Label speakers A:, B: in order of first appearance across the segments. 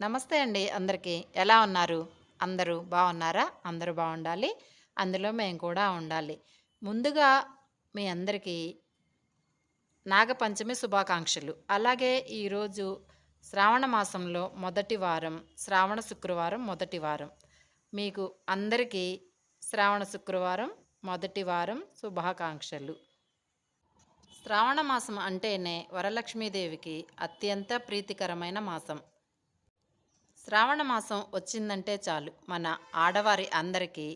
A: నమస్తే అండి అందరికీ. ఎలా ఉన్నారు? అందరూ బాగున్నారా? అందరూ బాగుండాలి. అందులో మేము కూడా ఉండాలి. ముందుగా మీ అందరికీ నాగపంచమి శుభాకాంక్షలు. అలాగే ఈరోజు శ్రావణ మాసంలో మొదటి వారం శ్రావణ శుక్రవారం మొదటి వారం. మీకు అందరికీ శ్రావణ శుక్రవారం మొదటి వారం శుభాకాంక్షలు. శ్రావణ మాసం అంటేనే వరలక్ష్మీదేవికి అత్యంత ప్రీతికరమైన మాసం. శ్రావణ మాసం వచ్చిందంటే చాలు. మన ఆడవారి అందరికీ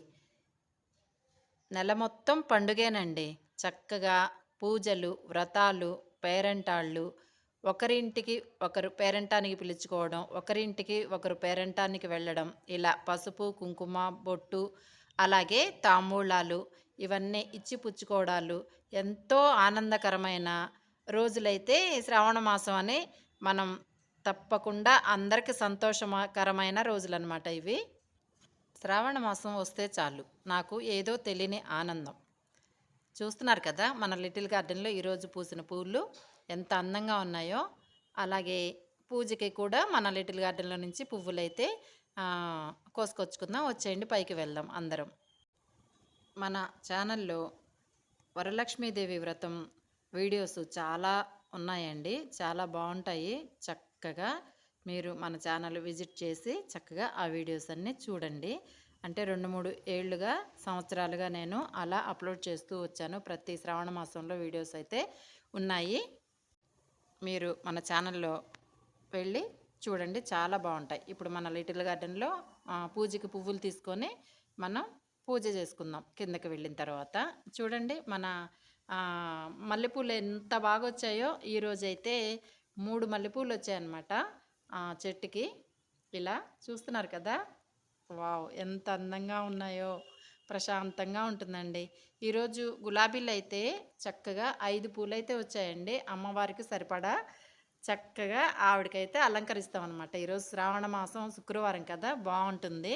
A: నెల మొత్తం పండుగేనండి. చక్కగా పూజలు వ్రతాలు పేరెంటాళ్ళు ఒకరింటికి ఒకరు పేరెంటానికి పిలుచుకోవడం ఒకరింటికి ఒకరు పేరెంటానికి వెళ్ళడం ఇలా పసుపు కుంకుమ బొట్టు అలాగే తాంబూలాలు ఇవన్నీ ఇచ్చి పుచ్చుకోవడాలు ఎంతో ఆనందకరమైన రోజులైతే శ్రావణ మాసం అని మనం తప్పకుండా అందరికీ సంతోషకరమైన రోజులన్నమాట ఇవి. శ్రావణ మాసం వస్తే చాలు. నాకు ఏదో తెలియని ఆనందం. చూస్తున్నారు కదా మన లిటిల్ గార్డెన్లో ఈరోజు పూసిన పూలు ఎంత అందంగా ఉన్నాయో. అలాగే పూజకి కూడా మన లిటిల్ గార్డెన్లో నుంచి పువ్వులైతే కోసుకొచ్చుకుందాం. వచ్చేయండి పైకి వెళ్దాం అందరం. మన ఛానల్లో వరలక్ష్మీదేవి వ్రతం వీడియోస్ చాలా ఉన్నాయండి. చాలా బాగుంటాయి. చక్క చక్కగా మీరు మన ఛానల్ విజిట్ చేసి చక్కగా ఆ వీడియోస్ అన్నీ చూడండి. అంటే రెండు మూడు ఏళ్ళుగా సంవత్సరాలుగా నేను అలా అప్లోడ్ చేస్తూ వచ్చాను. ప్రతి శ్రావణ మాసంలో వీడియోస్ అయితే ఉన్నాయి. మీరు మన ఛానల్లో వెళ్ళి చూడండి. చాలా బాగుంటాయి. ఇప్పుడు మన లిటిల్ గార్డెన్లో పూజకి పువ్వులు తీసుకొని మనం పూజ చేసుకుందాం కిందకి వెళ్ళిన తర్వాత. చూడండి మన మల్లెపూలు ఎంత బాగా వచ్చాయో ఈరోజైతే అయితే మూడు మల్లెపూలు వచ్చాయన్నమాట. ఆ, చెట్టుకి. ఇలా చూస్తున్నారు కదా? వావ్! ఎంత అందంగా ఉన్నాయో. ప్రశాంతంగా ఉంటుందండి. ఈరోజు గులాబీలు అయితే చక్కగా ఐదు పూలు అయితే వచ్చాయండి. అమ్మవారికి సరిపడా చక్కగా ఆవిడకైతే అలంకరిస్తాం అనమాట ఈరోజు శ్రావణ మాసం శుక్రవారం కదా? బాగుంటుంది.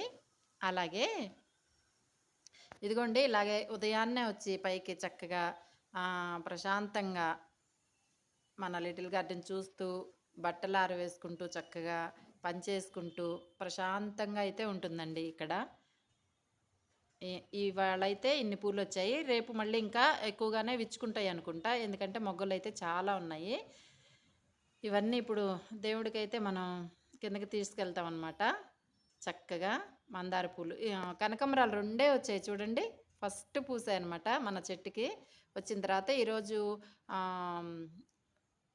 A: అలాగే ఇదిగోండి ఇలాగే ఉదయాన్నే వచ్చి పైకి చక్కగా ప్రశాంతంగా మన లిటిల్ గార్డెన్ చూస్తూ బట్టలు ఆరవేసుకుంటూ చక్కగా పనిచేసుకుంటూ ప్రశాంతంగా అయితే ఉంటుందండి ఇక్కడ. ఇవాళ అయితే ఇన్ని పూలు వచ్చాయి రేపు మళ్ళీ ఇంకా ఎక్కువగానే విచ్చుకుంటాయి అనుకుంటా. ఎందుకంటే మొగ్గలు అయితే చాలా ఉన్నాయి. ఇవన్నీ ఇప్పుడు దేవుడికైతే మనం కిందకి తీసుకెళ్తాం అనమాట చక్కగా మందార పూలు. కనకమరాలు కనకాంబరాలు రెండే వచ్చాయి చూడండి. ఫస్ట్ పూసాయి అనమాట మన చెట్టుకి. వచ్చిన తర్వాత ఈరోజు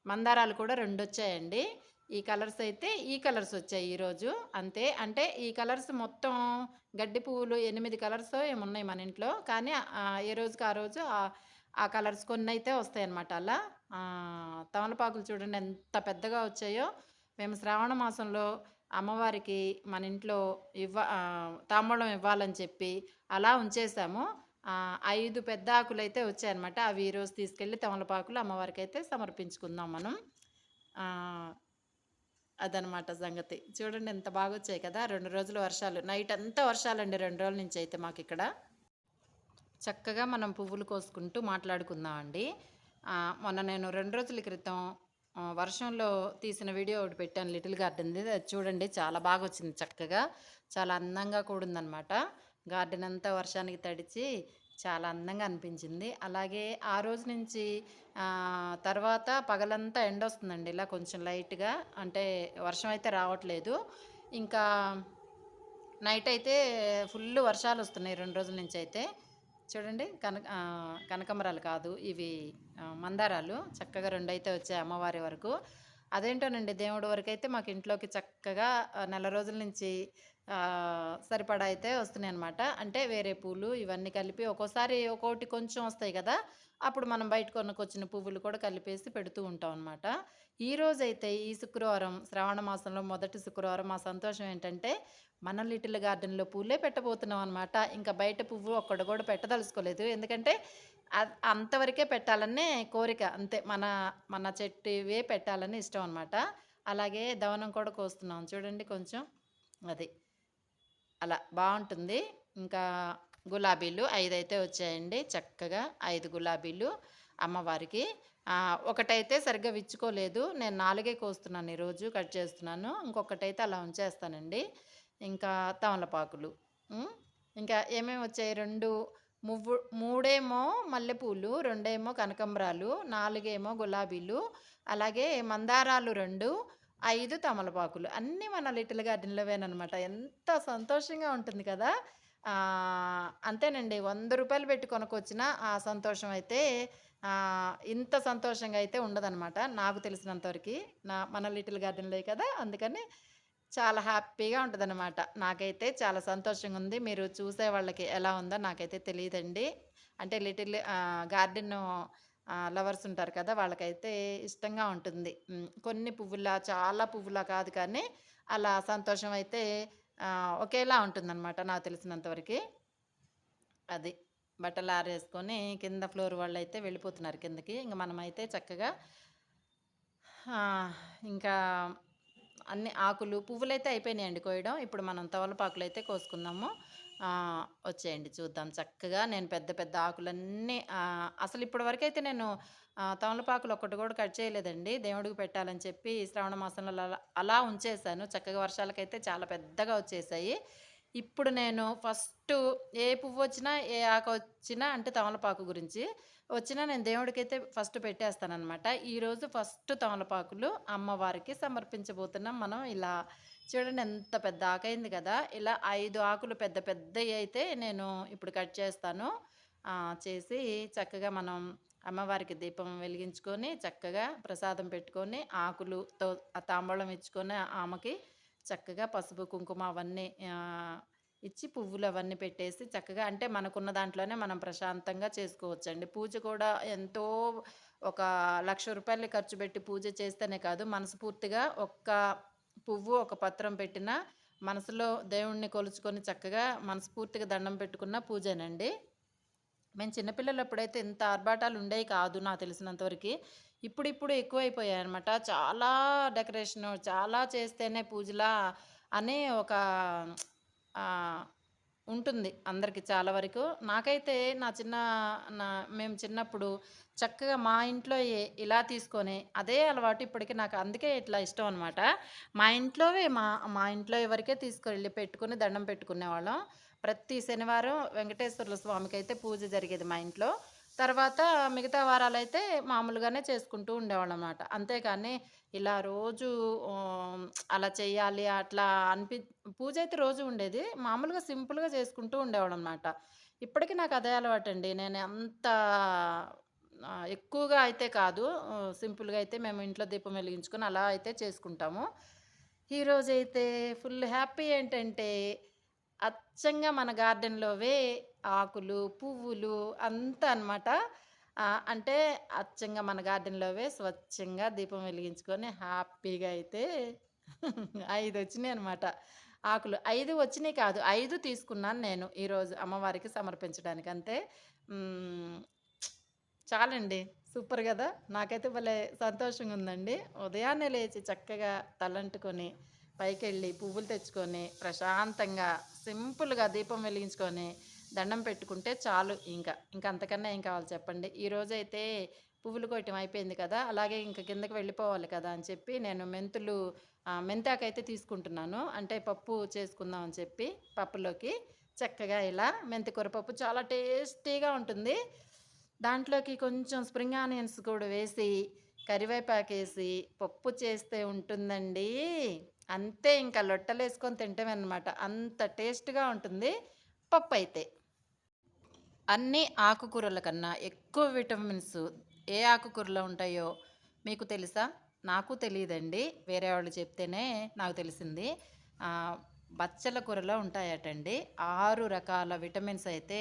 A: మందారాలు కూడా రెండు వచ్చాయండి ఈ కలర్స్ అయితే ఈ కలర్స్ వచ్చాయి ఈరోజు అంతే అంటే ఈ కలర్స్ మొత్తం గడ్డి పువ్వులు ఎనిమిది కలర్స్ ఏమున్నాయి మన ఇంట్లో. కానీ ఏ రోజుకి ఆ రోజు ఆ- కలర్స్ కొన్ని అయితే వస్తాయి అన్నమాట అలా తమలపాకులు చూడండి ఎంత పెద్దగా వచ్చాయో. మేము శ్రావణ మాసంలో అమ్మవారికి మన ఇంట్లో ఇవ్వ తాంబూలం ఇవ్వాలని చెప్పి అలా ఉంచేసాము. ఐదు పెద్ద ఆకులు అయితే వచ్చాయన్నమాట. అవి ఈరోజు తీసుకెళ్ళి తమలపాకులు అమ్మవారికి అయితే సమర్పించుకుందాం మనం. అదనమాట సంగతి. చూడండి ఎంత బాగా వచ్చాయి కదా. రెండు రోజులు వర్షాలు. నైట్ అంతా వర్షాలండి రెండు రోజుల నుంచి అయితే మాకు ఇక్కడ. చక్కగా మనం పువ్వులు కోసుకుంటూ మాట్లాడుకుందామండి. అండి మొన్న నేను రెండు రోజుల క్రితం వర్షంలో తీసిన వీడియో ఒకటి పెట్టాను. లిటిల్ గార్డెన్ది అది చూడండి. చాలా బాగా వచ్చింది చక్కగా. చాలా అందంగా కూడిందనమాట గార్డెన్ అంతా వర్షానికి తడిచి చాలా అందంగా అనిపించింది. అలాగే ఆ రోజు నుంచి తర్వాత పగలంతా ఎండ వస్తుందండి ఇలా కొంచెం లైట్గా. అంటే వర్షం అయితే రావట్లేదు. ఇంకా నైట్ అయితే ఫుల్ వర్షాలు వస్తున్నాయి రెండు రోజుల నుంచి అయితే. చూడండి కనక కనకమరాలు కాదు ఇవి మందారాలు. చక్కగా రెండు అయితే వచ్చాయి అమ్మవారి వరకు. అదేంటోనండి దేవుడి వరకు అయితే మాకు ఇంట్లోకి చక్కగా నెల రోజుల నుంచి సరిపడా అయితే వస్తున్నాయి అనమాట అంటే వేరే పూలు ఇవన్నీ కలిపి ఒక్కోసారి ఒక్కోటి కొంచెం వస్తాయి కదా అప్పుడు మనం బయట కొనుక్కొచ్చిన పువ్వులు కూడా కలిపేసి పెడుతూ ఉంటాం అనమాట ఈరోజైతే ఈ శుక్రవారం శ్రావణ మాసంలో మొదటి శుక్రవారం మా సంతోషం ఏంటంటే మన లిటిల్ గార్డెన్లో పూలే పెట్టబోతున్నాం అనమాట ఇంకా బయట పువ్వు ఒక్కడు కూడా పెట్టదలుచుకోలేదు. ఎందుకంటే అంతవరకే పెట్టాలనే కోరిక. అంతే మన మన చెట్టువే పెట్టాలని ఇష్టం అనమాట అలాగే దవనం కూడా కోస్తున్నాం. చూడండి కొంచెం అది. అలా బాగుంటుంది. ఇంకా గులాబీలు ఐదైతే వచ్చాయండి. చక్కగా ఐదు గులాబీలు అమ్మవారికి. ఒకటైతే సరిగ్గా విచ్చుకోలేదు. నేను నాలుగే కోస్తున్నాను ఈరోజు కట్ చేస్తున్నాను. ఇంకొకటైతే అలా ఉంచేస్తానండి. ఇంకా తమలపాకులు. ఇంకా ఏమేమి వచ్చాయి? రెండు మువ్వు మూడేమో మల్లెపూలు రెండేమో కనకంబరాలు నాలుగేమో గులాబీలు అలాగే మందారాలు రెండు ఐదు తమలపాకులు. అన్నీ మన లిటిల్ గార్డెన్లోవేనమాట ఎంత సంతోషంగా ఉంటుంది కదా! అంతేనండి. వంద రూపాయలు పెట్టి కొనుక్కొచ్చిన ఆ సంతోషం అయితే ఇంత సంతోషంగా అయితే ఉండదన్నమాట. నాకు తెలిసినంతవరకు. నా మన లిటిల్ గార్డెన్లో కదా! అందుకని చాలా హ్యాపీగా ఉంటుందన్నమాట. నాకైతే చాలా సంతోషంగా ఉంది. మీరు చూసే వాళ్ళకి ఎలా ఉందో నాకైతే తెలియదండి. అంటే లిటిల్ గార్డెన్ లవర్స్ ఉంటారు కదా వాళ్ళకైతే ఇష్టంగా ఉంటుంది. కొన్ని పువ్వులా చాలా పువ్వులా కాదు కానీ అలా సంతోషం అయితే ఒకేలా ఉంటుందన్నమాట నాకు తెలిసినంతవరకు అది బట్టలు ఆరేసుకొని కింద ఫ్లోర్ వాళ్ళు అయితే వెళ్ళిపోతున్నారు కిందకి. ఇంకా మనమైతే చక్కగా ఇంకా అన్ని ఆకులు పువ్వులైతే అయిపోయినాయండి కోయడం. ఇప్పుడు మనం తవలపాకులు అయితే కోసుకుందాము. వచ్చేయండి చూద్దాం. చక్కగా నేను పెద్ద పెద్ద ఆకులన్నీ అసలు ఇప్పటి వరకు అయితే నేను తమలపాకులు ఒక్కటి కూడా కట్ చేయలేదండి. దేవుడికి పెట్టాలని చెప్పి శ్రావణ మాసంలో అలా అలా ఉంచేసాను చక్కగా వర్షాలకైతే చాలా పెద్దగా వచ్చేసాయి ఇప్పుడు నేను ఫస్ట్ ఏ పువ్వు వచ్చినా ఏ ఆకు వచ్చినా అంటే తమలపాకు గురించి వచ్చినా నేను దేవుడికైతే ఫస్ట్ పెట్టేస్తానన్నమాట. ఈరోజు ఫస్ట్ తమలపాకులు అమ్మవారికి సమర్పించబోతున్నాం. మనం ఇలా చూడండి ఎంత పెద్ద ఆకైంది కదా. ఇలా ఐదు ఆకులు పెద్ద పెద్దవి అయితే నేను ఇప్పుడు కట్ చేస్తాను. చేసి చక్కగా మనం అమ్మవారికి దీపం వెలిగించుకొని చక్కగా ప్రసాదం పెట్టుకొని ఆకులుతో తాంబూలం ఇచ్చుకొని ఆమెకి చక్కగా పసుపు కుంకుమ అవన్నీ ఇచ్చి పువ్వులు అవన్నీ పెట్టేసి చక్కగా అంటే మనకున్న దాంట్లోనే మనం ప్రశాంతంగా చేసుకోవచ్చండి. పూజ కూడా ఎంతో ఒక లక్ష రూపాయలు ఖర్చు పెట్టి పూజ చేస్తేనే కాదు మనస్ఫూర్తిగా ఒక్క పువ్వు ఒక పత్రం పెట్టినా మనసులో దేవుణ్ణి కొలుచుకొని చక్కగా మనస్ఫూర్తిగా దండం పెట్టుకున్న పూజనండి. మేము చిన్నపిల్లలు అప్పుడైతే ఇంత ఆర్భాటాలు ఉండేవి కాదు నాకు తెలిసినంతవరకు. ఇప్పుడు ఇప్పుడు ఎక్కువైపోయాయి అనమాట చాలా డెకరేషన్ చాలా చేస్తేనే పూజలా అనే ఒక ఉంటుంది అందరికి చాలా వరకు. నాకైతే నా చిన్న నా మేము చిన్నప్పుడు చక్కగా మా ఇంట్లో ఇలా తీసుకొని అదే అలవాటు ఇప్పటికీ నాకు అందుకే ఇట్లా ఇష్టం అనమాట మా ఇంట్లోవే మా మా ఇంట్లో ఎవరికే తీసుకెళ్ళి పెట్టుకుని దండం పెట్టుకునేవాళ్ళం. ప్రతి శనివారం వెంకటేశ్వర స్వామికి అయితే పూజ జరిగేది మా ఇంట్లో. తర్వాత మిగతా వారాలైతే మామూలుగానే చేసుకుంటూ ఉండేవాళ్ళం అనమాట అంతేకాని ఇలా రోజు అలా చేయాలి అట్లా అనిపి పూజ అయితే రోజు ఉండేది. మామూలుగా సింపుల్గా చేసుకుంటూ ఉండేవాళ్ళం అనమాట ఇప్పటికీ నాకు అదే అలవాటు అండి నేను అంత ఎక్కువగా అయితే కాదు సింపుల్గా అయితే మేము ఇంట్లో దీపం వెలిగించుకొని అలా అయితే చేసుకుంటాము. ఈరోజైతే ఫుల్ హ్యాపీ ఏంటంటే అచ్చంగా మన గార్డెన్లోవే ఆకులు పువ్వులు అంతా అనమాట అంటే అచ్చంగా మన గార్డెన్లోవే స్వచ్ఛంగా దీపం వెలిగించుకొని హ్యాపీగా అయితే ఐదు వచ్చినాయి అనమాట ఆకులు ఐదు వచ్చినాయి కాదు ఐదు తీసుకున్నాను నేను ఈరోజు అమ్మవారికి సమర్పించడానికి. అంతే. చాలండి. సూపర్ కదా. నాకైతే భలే సంతోషంగా ఉందండి ఉదయాన్నే లేచి చక్కగా తలంటుకొని పైకి వెళ్ళి పువ్వులు తెచ్చుకొని ప్రశాంతంగా సింపుల్గా దీపం వెలిగించుకొని దండం పెట్టుకుంటే చాలు ఇంకా. ఇంకా అంతకన్నా ఏం కావాలి చెప్పండి? ఈరోజు అయితే పువ్వులు కొట్టడం అయిపోయింది కదా అలాగే ఇంకా కిందకి వెళ్ళిపోవాలి కదా అని చెప్పి నేను మెంతులు మెంతాకైతే తీసుకుంటున్నాను. అంటే పప్పు చేసుకుందాం అని చెప్పి పప్పులోకి చక్కగా ఇలా మెంతి కూరపప్పు చాలా టేస్టీగా ఉంటుంది. దాంట్లోకి కొంచెం స్ప్రింగ్ ఆనియన్స్ కూడా వేసి కరివేపాకు వేసి పప్పు చేస్తే ఉంటుందండి. అంతే ఇంకా లొట్టలు వేసుకొని తింటామన్నమాట అంత టేస్ట్గా ఉంటుంది పప్పు అయితే అన్ని ఆకుకూరల కన్నా ఎక్కువ విటమిన్స్ ఏ ఆకుకూరలో ఉంటాయో మీకు తెలుసా? నాకు తెలియదండి వేరే వాళ్ళు చెప్తేనే నాకు తెలిసింది. బచ్చల కూరలో ఉంటాయటండి. ఆరు రకాల విటమిన్స్ అయితే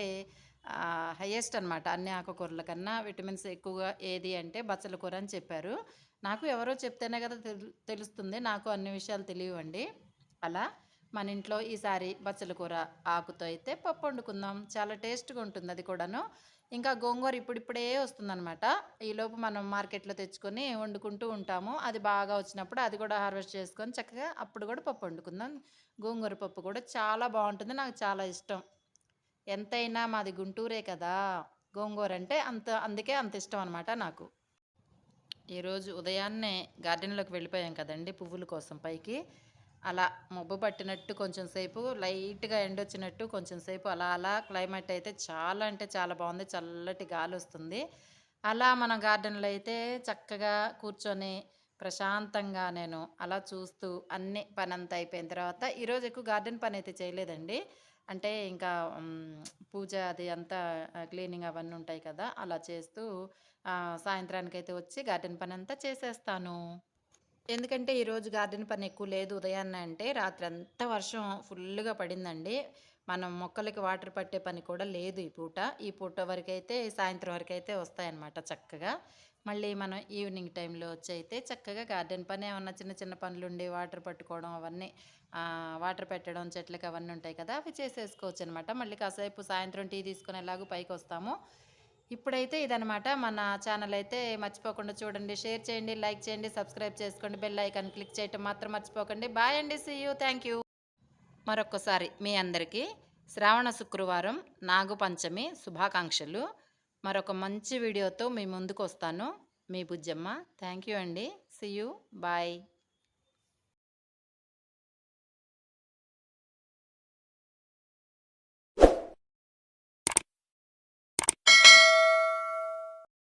A: హయ్యెస్ట్ అనమాట అన్ని ఆకుకూరల కన్నా విటమిన్స్ ఎక్కువగా ఏది అంటే బచ్చల కూర అని చెప్పారు. నాకు ఎవరో చెప్తేనే కదా తెలు- తెలుస్తుంది. నాకు అన్ని విషయాలు తెలియవండి. అలా మన ఇంట్లో ఈసారి బచ్చల కూర ఆకుతో అయితే పప్పు వండుకుందాం. చాలా టేస్ట్గా ఉంటుంది అది కూడాను. ఇంకా గోంగూర ఇప్పుడిప్పుడే వస్తుందన్నమాట. ఈలోపు మనం మార్కెట్లో తెచ్చుకొని వండుకుంటూ ఉంటాము. అది బాగా వచ్చినప్పుడు అది కూడా హార్వెస్ట్ చేసుకొని చక్కగా అప్పుడు కూడా పప్పు వండుకుందాం. గోంగూర పప్పు కూడా చాలా బాగుంటుంది. నాకు చాలా ఇష్టం. ఎంతైనా మాది గుంటూరే కదా. గోంగూర అంటే అంత అందుకే అంత ఇష్టం అనమాట నాకు. ఈరోజు ఉదయాన్నే గార్డెన్లోకి వెళ్ళిపోయాం కదండి పువ్వుల కోసం పైకి. అలా మబ్బు పట్టినట్టు కొంచెం సేపు లైట్గా ఎండొచ్చినట్టు కొంచెం సేపు అలా అలా క్లైమేట్ అయితే చాలా అంటే చాలా బాగుంది. చల్లటి గాలి వస్తుంది. అలా మన గార్డెన్లో అయితే చక్కగా కూర్చొని ప్రశాంతంగా నేను అలా చూస్తూ అన్ని పని అంతా అయిపోయిన తర్వాత ఈరోజు ఎక్కువ గార్డెన్ పని అయితే చేయలేదండి. అంటే ఇంకా పూజ అది అంతా క్లీనింగ్ అవన్నీ ఉంటాయి కదా అలా చేస్తూ సాయంత్రానికైతే సాయంత్రానికి అయితే వచ్చి గార్డెన్ పని అంతా చేసేస్తాను. ఎందుకంటే ఈరోజు గార్డెన్ పని ఎక్కువ లేదు ఉదయాన్నే అంటే రాత్రి అంతా వర్షం ఫుల్గా పడిందండి. మనం మొక్కలకి వాటర్ పట్టే పని కూడా లేదు ఈ పూట. ఈ పూట వరకైతే సాయంత్రం వరకైతే వస్తాయన్నమాట చక్కగా. మళ్ళీ మనం ఈవినింగ్ టైంలో వచ్చి అయితే చక్కగా గార్డెన్ పని ఏమన్నా చిన్న చిన్న పనులు ఉండి వాటర్ పట్టుకోవడం అవన్నీ వాటర్ పెట్టడం చెట్లకి అవన్నీ ఉంటాయి కదా అవి చేసేసుకోవచ్చు అనమాట మళ్ళీ కాసేపు సాయంత్రం టీ తీసుకుని ఎలాగో పైకి వస్తాము ఇప్పుడైతే ఇదనమాట. మన ఛానల్ అయితే మర్చిపోకుండా చూడండి షేర్ చేయండి లైక్ చేయండి సబ్స్క్రైబ్ చేసుకోండి బెల్ ఐకాన్ క్లిక్ చేయటం మాత్రం మర్చిపోకండి. బాయ్ అండి సీ యూ థ్యాంక్ యూ. మరొకసారి మీ అందరికీ శ్రావణ శుక్రవారం నాగుపంచమి శుభాకాంక్షలు. మరొక మంచి వీడియోతో మీ ముందుకు వస్తాను మీ బుజ్జమ్మ. థ్యాంక్ యూ అండి. See you bye